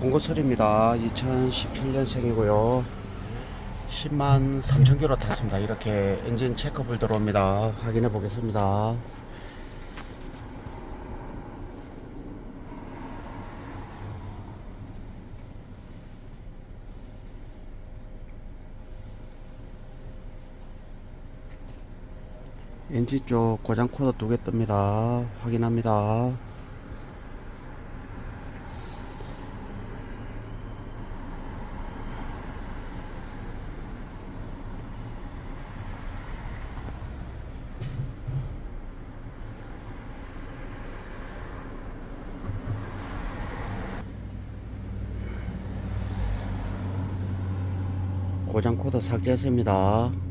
봉고설입니다. 2017년생이고요. 10만 3천 킬로 탔습니다. 이렇게 엔진 체크불 들어옵니다. 확인해 보겠습니다. 엔진 쪽 고장 코드 두 개 뜹니다. 확인합니다. 고장 코드 삭제했습니다.